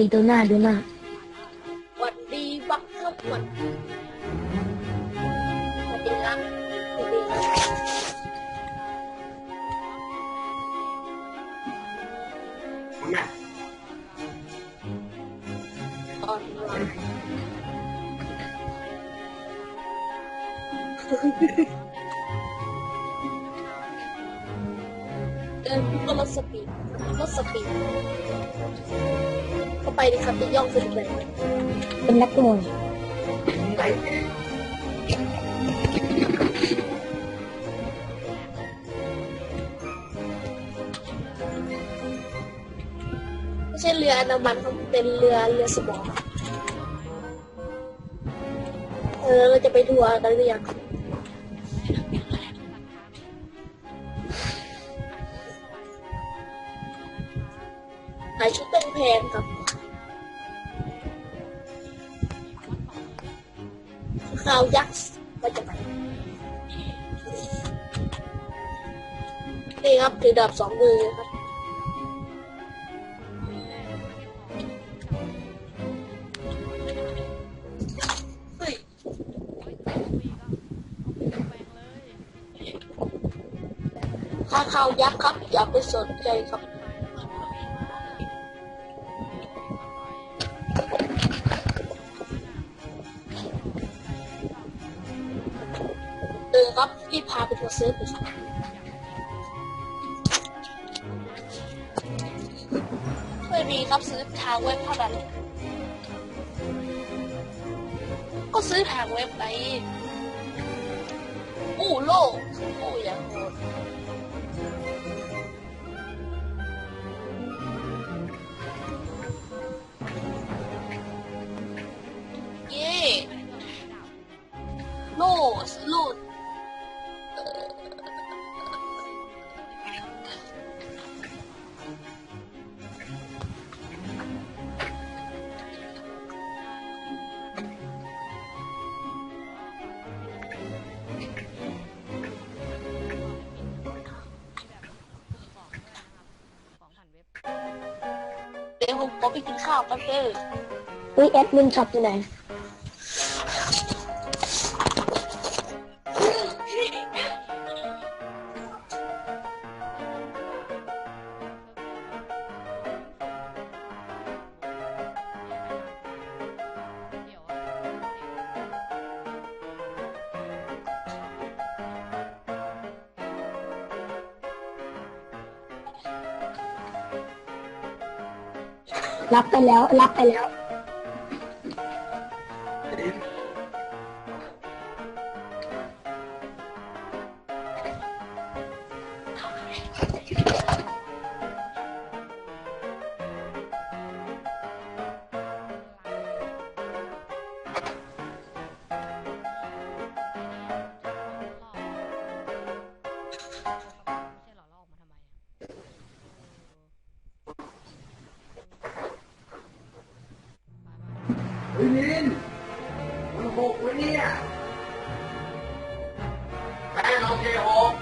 ดิดูหน้าดูหน้าหวั ดดีบักครับหวัดหวัดดีครับหวัดดีครับตอนวันเดินก็ลดสปีดลดสปีดเข้าไปดิครับจะย่องขึ้นไปเป็นนักมวยไม่ใช่เรือน้ำมันครับเป็นเรือเรือสมองเออเราจะไปทัวร์กันหรือยังครับหาชุดเป็นแพงๆครับ ข้าวยักษ์มาจากไหนนี่ครับถือดาบสองมือครับเฮ้ยข้าเข้ายักษ์ครับ อย่าไปสนใจครับ บพาไปทัวร์เซิร์ฟเลยครับไม่มีครับซื้อทางเว็บเท่านั้นก็ซื้อทางเว็บไปอู้โลกอู้อย่างโหด ดี๋ยวผมขอไปกินข้าวแป๊บเดียวเฮ้ยแอดมินช็อปอยู่ไหน รับไปแล้ว รับไปแล้ว เฮ้ยนินมันหกไว้เนี่ยแม่โอเคหก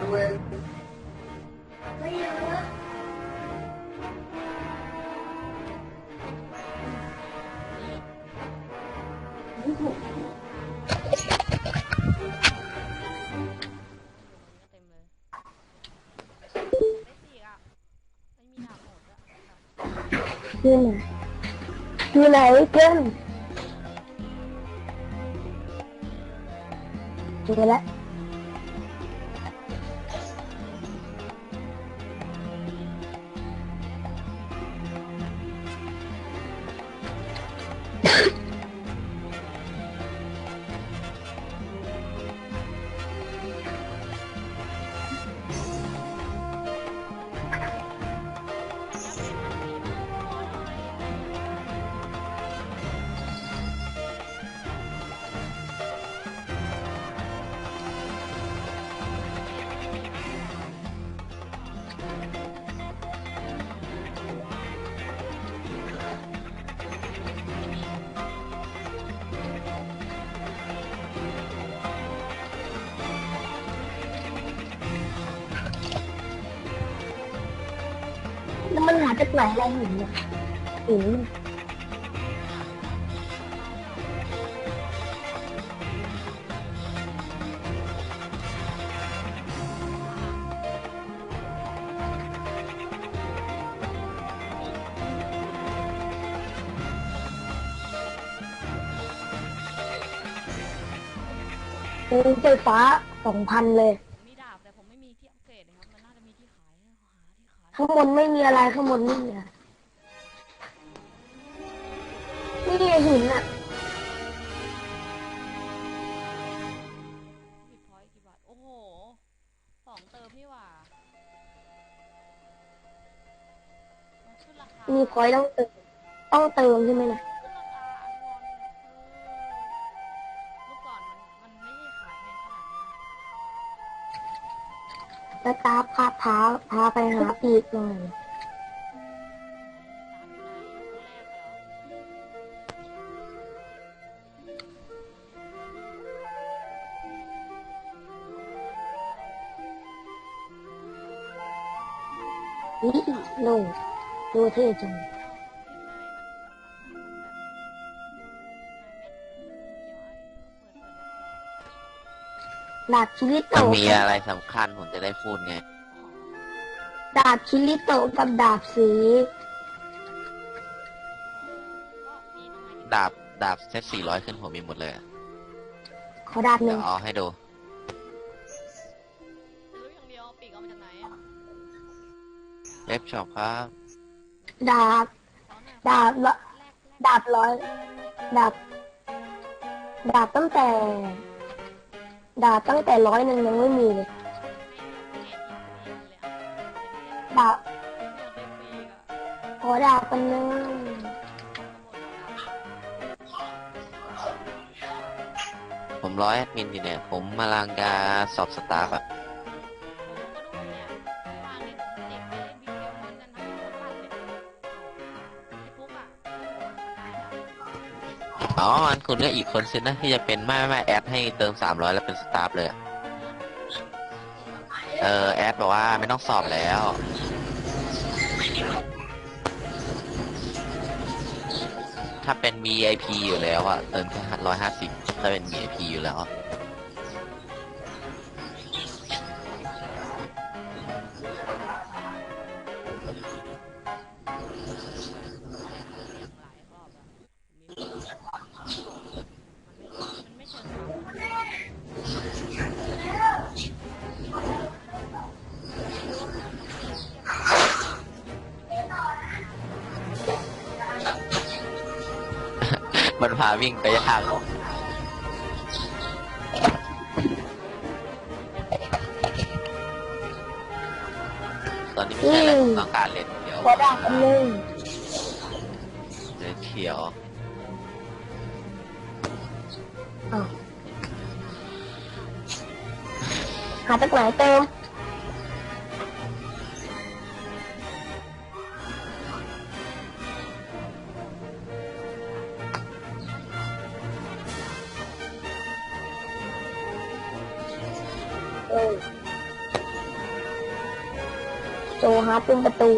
ดูเองไม่เยอะเต็มเลยได้สี่อะไม่มีดาหมด อะอยู่ไหนอยู่ไหนเพื่อนเจอแล้ว จากไหนอะไรหินเนี่ยหินปูไฟฟ้าสองพันเลย ขายข้างบนไม่มีอะไรข้างบนไม่มีอะไรนี่ไงหินอะบิตพอยต์กี่บาท โอ้โหสองเติมนี่หว่า มันขึ้นราคามีพอยต์ต้องเติมต้องเติมใช่ไหมนะ แล้วตาพาพาพาไปหาปีกหน่อยหนูหนูเท่จัง ดาบคิริมันโตะมีอะไรสำคัญผมจะได้พูดไง ดาบคิริโตะกับดาบสี ดาบดาบเซตสี่ร้อยขึ้นผมมีหมดเลยอะขอดาบหเดี๋นึ่ยงวเอาให้ดูซื้ออย่างเดียวปีกเอามาจากไหนอะเล็บช็อปครับ ดาบ ดาบละแรกแรกดาบร้อย ดาบ ดาบตั้งแต่ ดาบตั้งแต่ร้อยหนึ่งยังไม่มีเลยดาบขอดาบกันนึงผมร้อยแอดมินอยู่เนี่ย ผมมาลังกาสอบสตาฟอะ อ๋อมันคุณก็อีกคนสินะที่จะเป็นไม่ไม่ไม่แอดให้เติมสามร้อยแล้วเป็นสตาฟเลยอะเออแอดบอกว่าไม่ต้องสอบแล้ว ถ้าเป็น VIP อยู่แล้วอะเติมแค่ร้อยห้าสิบถ้าเป็น VIP อยู่แล้ว มันพาวิ่งไปทางตอนนี้ไม่ใช่แล้วต้องการเลนเขียวขอดาบกันนึงเลนเขียวอ้าวหาจากไหนเติม โจฮาร์ดเป็นประตู